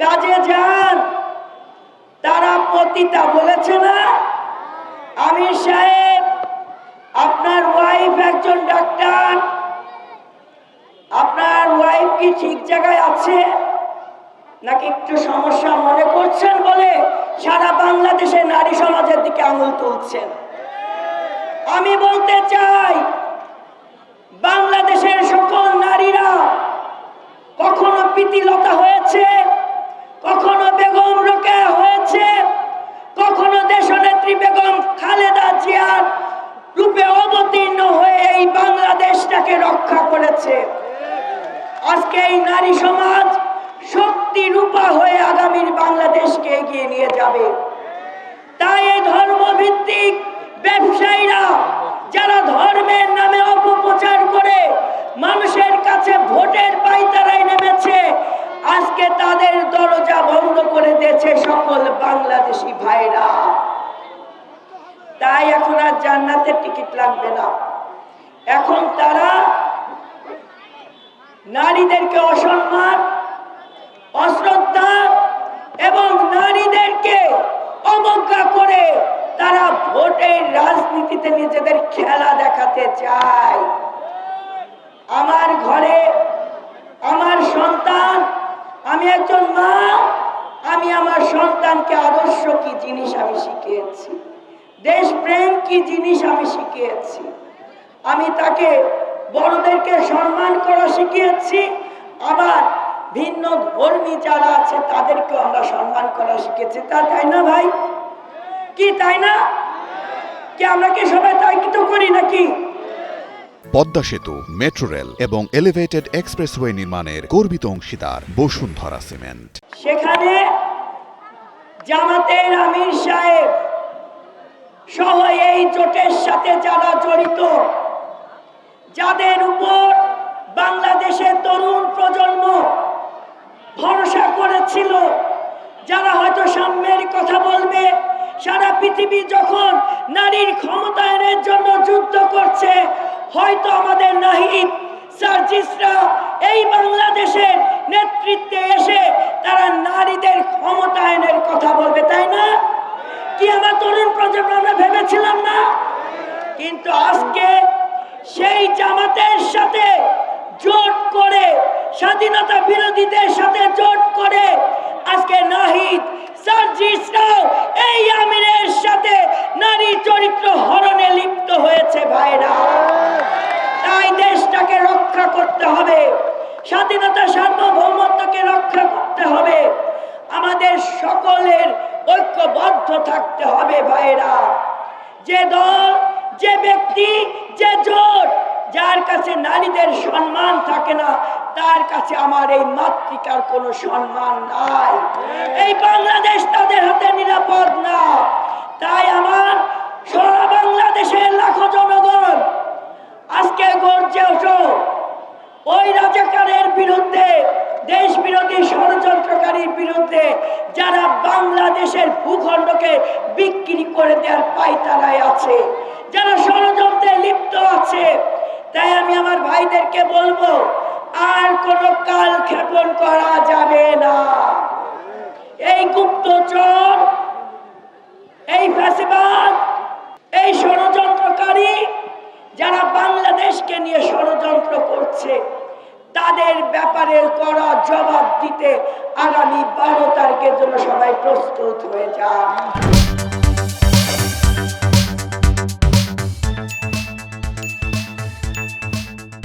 কাজে যান। তারা পতিতা বলেছে না? আমির সাহেব, আপনার ওয়াইফ একজন ডাক্তার। আপনার ওয়াইফ কি ঠিক জায়গায় আছে? নাকি একটু সমস্যা মনে করছেন বলে সারা বাংলাদেশে নারী সমাজের দিকে আঙুল তুলছেন? আমি বলতে চাই, বাংলাদেশের সকল নারীরা কখনো প্রীতিলতা হয়েছে কখনো বেগম রোকেয়া হয়েছে কখনো দেশনেত্রী বেগম খালেদা জিয়ার রূপে অবতীর্ণ হয়ে এই বাংলাদেশটাকে রক্ষা করেছে। আজকে এই নারী সমাজ শক্তি রূপা হয়ে আগামীর বাংলাদেশকে এগিয়ে নিয়ে যাবে। তাই এই ধর্মভিত্তিক ব্যবসায়ীরা, যারা ধর্মের নামে অপপ্রচার করে মানুষের কাছে ভোটের পাইতারায় নেমেছে, আজকে তাদের দরজা বন্ধ করে দিয়েছে সকল বাংলাদেশি ভাইরা। তাই এখন আর জান্নাতের টিকিট লাগবে না। এখন তারা নারীদেরকে অসম্মান, অশ্রদ্ধা এবং নারীদেরকে অবজ্ঞা করে তারা ভোটের রাজনীতিতে নিজেদের খেলা দেখাতে চায়। আমার ঘরে আমার সন্তান, আমি একজন মা, আমি আমার সন্তানকে আদর্শ কি জিনিস আমি শিখিয়েছি। দেশপ্রেম কি জিনিস আমি শিখিয়েছি? আমি তাকে বড়দেরকে সম্মান করা শিখিয়েছি আবার ভিন্ন ধর্মী যারা আছে তাদেরকেও আমরা সম্মান করা শিখেছি। তা তাই না ভাই? কি তাই না? কি আমরা কি সবাই তাই কি তো করি নাকি? পদ্মা সেতু মেট্রো রেল এবং এলিভেটেড এক্সপ্রেসওয়ে নির্মাণের গর্বিত অংশীদার বসুন্ধরা সিমেন্ট। সেখানে জামাতের আমির সাহেব সহ এই জোটের সাথে যারা জড়িত, যাদের উপর বাংলাদেশের তরুণ প্রজন্ম ভরসা করেছিল, যারা হয়তো সাম্যের কথা বলবে, সারা পৃথিবী যখন নারীর ক্ষমতায়নের জন্য যুদ্ধ করছে, হয়তো আমাদের নাহিদ, সার্জিসরা এই বাংলাদেশের নেতৃত্বে এসে তারা নারীদের ক্ষমতায়নের কথা বলবে তাই না কি আমার তরুণ প্রজন্ম আমরা ভেবেছিলাম না কিন্তু আজকে সেই জামাতের সাথে জোট করে, স্বাধীনতা বিরোধীদের সাথে জোট করে, আজকে নাহিদ সার্জিসরাও এই আমিরের সাথে নারী চরিত্র হরণে লিপ্ত হয়েছে ভাইরা। তাই দেশটাকে রক্ষা করতে হবে, স্বাধীনতা সার্বভৌমত্বকে রক্ষা করতে হবে, আমাদের সকলের ঐক্যবদ্ধ থাকতে হবে ভাইরা। যে দল যে ব্যক্তি যে জোট যার কাছে নারীদের সম্মান থাকে না, তার কাছে আমার এই মাতৃকার কোনো সম্মান নাই। এই বাংলাদেশ তাদের হাতে নিরাপদ না। তাই আমার সারা বাংলাদেশের লাখো জনগণ, আজকে গর্জে ওঠো। ওই রাজাকারের বিরুদ্ধে দেশ বিরোধী ষড়যন্ত্রকারীর বিরুদ্ধে যারা বাংলাদেশের ভূখণ্ডকে বিক্রি করে দেওয়ার পাইতারায় আছে, যারা ষড়যন্ত্রে লিপ্ত আছে, তাই আমি আমার ভাইদেরকে বলব আর কোনো কাল ক্ষেপণ করা যাবে না। এই গুপ্তচর এই ফ্যাসিবাদ, এই ষড়যন্ত্রকারী যারা বাংলাদেশকে নিয়ে ষড়যন্ত্র করছে, তাদের ব্যাপারে করা জবাব দিতে আগামী বারো তারিখের জন্য সবাই প্রস্তুত হয়ে যান।